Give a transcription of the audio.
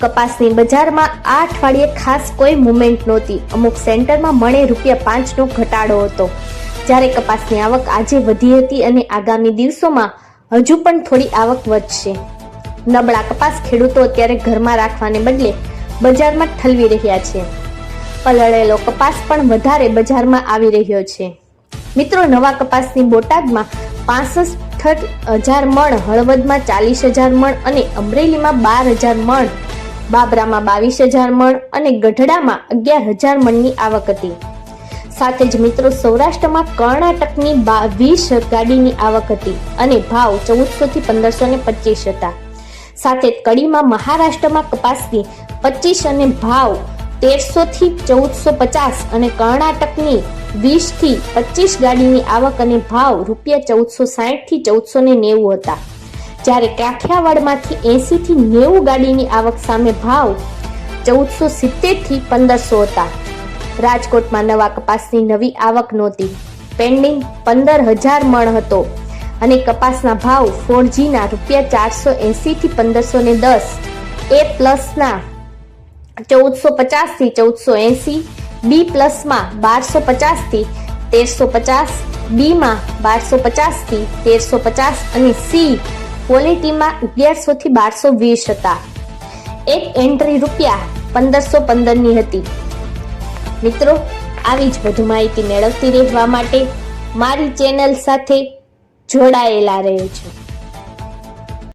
કપાસની બજારમાં આ અઠવાડિયે ખાસ કોઈ મુવમેન્ટ નહોતી. અમુક સેન્ટરમાં મણે રૂપિયા પાંચનો ઘટાડો હતો. જ્યારે કપાસની આવક આજે વધી હતી અને આગામી દિવસોમાં હજુ પણ થોડી આવક વધશે. નબળા કપાસ ખેડૂતો અત્યારે ઘરમાં રાખવાને બદલે બજારમાં ઠલવી રહ્યા છે. પલળેલો કપાસ પણ વધારે બજારમાં આવી રહ્યો છે. મિત્રો, નવા કપાસની બોટાદમાં પાસઠ હજાર મણ, હળવદમાં ચાલીસ હજાર મણ અને અમરેલીમાં બાર હજાર મણ બાબરામાં બાવીસ હજાર મણ અને ગઢડામાં અગિયાર હજાર મણની આવક હતી. સાથે જ મિત્રો સૌરાષ્ટ્રમાં કર્ણાટકની વીસ ગાડીની આવક હતી અને ભાવ ચૌદસો થી પંદરસો ને પચીસ હતા. સાથે કડીમાં મહારાષ્ટ્રમાં કપાસની પચીસ અને ભાવ તેરસો થી ચૌદસો પચાસ અને કર્ણાટકની વીસથી પચીસ ગાડીની આવક અને ભાવ રૂપિયા ચૌદસો સાહીઠથી ચૌદસો ને નેવું હતા. જ્યારે કાઠિયાવાડમાંથી એસી થી નેવું ગાડીની આવક સામે ભાવ ચૌદસો સિત્તેરથી પંદરસો હતા. રાજકોટમાં નવા કપાસની નવી આવક નહોતી. પેન્ડિંગ પંદર હજાર મણ હતો અને કપાસના ભાવ ફોરજીના રૂપિયા ચારસો એસી થી પંદરસો ને દસ. એ પ્લસના ચૌદસો પચાસથી ચૌદસો એસી બી પ્લસમાં બારસો પચાસથી તેરસો પચાસ, બીમાં બારસો પચાસથી તેરસો પચાસ અને સી ક્વોલિટીમાં અગિયારસો થી બારસો વીસ હતા. એક એન્ટ્રી રૂપિયા પંદરસો પંદરની હતી. મિત્રો, આવી જ વધુ માહિતી મેળવતી રહેવા માટે મારી ચેનલ સાથે જોડાયેલા રહેજો.